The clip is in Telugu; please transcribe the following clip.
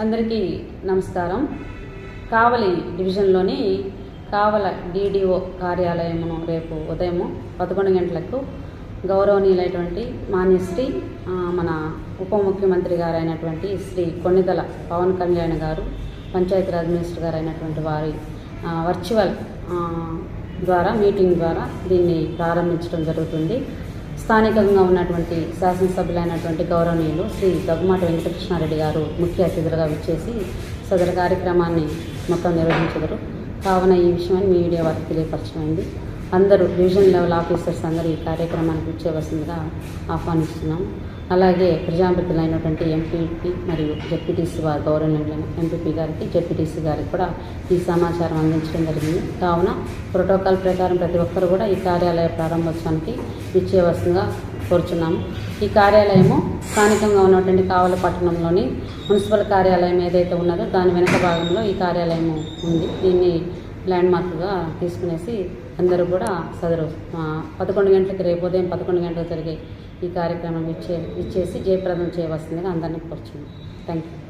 అందరికీ నమస్కారం. కావలి డివిజన్లోని కావల డీడీఓ కార్యాలయమును రేపు ఉదయం పదకొండు గంటలకు గౌరవనీయులైనటువంటి మాన్యశ్రీ మన ఉప ముఖ్యమంత్రి గారైనటువంటి శ్రీ కొన్నిదల పవన్ కళ్యాణ్ గారు పంచాయతీరాజ్ మినిస్టర్ గారైనటువంటి వారి వర్చువల్ ద్వారా మీటింగ్ ద్వారా దీన్ని ప్రారంభించడం జరుగుతుంది. స్థానికంగా ఉన్నటువంటి శాసనసభ్యులైనటువంటి గౌరవనీయులు శ్రీ దగ్గుమాట వెంకటకృష్ణారెడ్డి గారు ముఖ్య అతిథులుగా విచ్చేసి సదరు కార్యక్రమాన్ని మొత్తం నిర్వహించగలరు. కావున ఈ విషయాన్ని మీడియా వారికి తెలియపరచమైంది అందరూ డివిజన్ లెవెల్ ఆఫీసర్స్ అందరూ ఈ కార్యక్రమానికి వచ్చేవలసిందిగా ఆహ్వానిస్తున్నాం. అలాగే ప్రజాప్రతినిధులైనటువంటి ఎంపీపీ మరియు జెడ్పీటీసీ వారి గౌరవనీయులైన ఎంపీపీ గారికి జెడ్పీటీసీ గారికి కూడా ఈ సమాచారం అందించడం జరిగింది. కావున ప్రోటోకాల్ ప్రకారం ప్రతి ఒక్కరు కూడా ఈ కార్యాలయ ప్రారంభోత్సవానికి ఇచ్చేవలసిందిగా కోరుచున్నాము. ఈ కార్యాలయము స్థానికంగా ఉన్నటువంటి కావల పట్టణంలోని మున్సిపల్ కార్యాలయం ఏదైతే ఉన్నదో దాని వెనక భాగంలో ఈ కార్యాలయము ఉంది. దీన్ని ల్యాండ్మార్క్గా తీసుకునేసి అందరూ కూడా సదరు. పదకొండు గంటలకి రేపు ఉదయం పదకొండు గంటలకు జరిగే ఈ కార్యక్రమం ఇచ్చే ఇచ్చేసి జయప్రదం చేయవలసిందిగా అందరినీ కోరుచున్నాం థ్యాంక్ యూ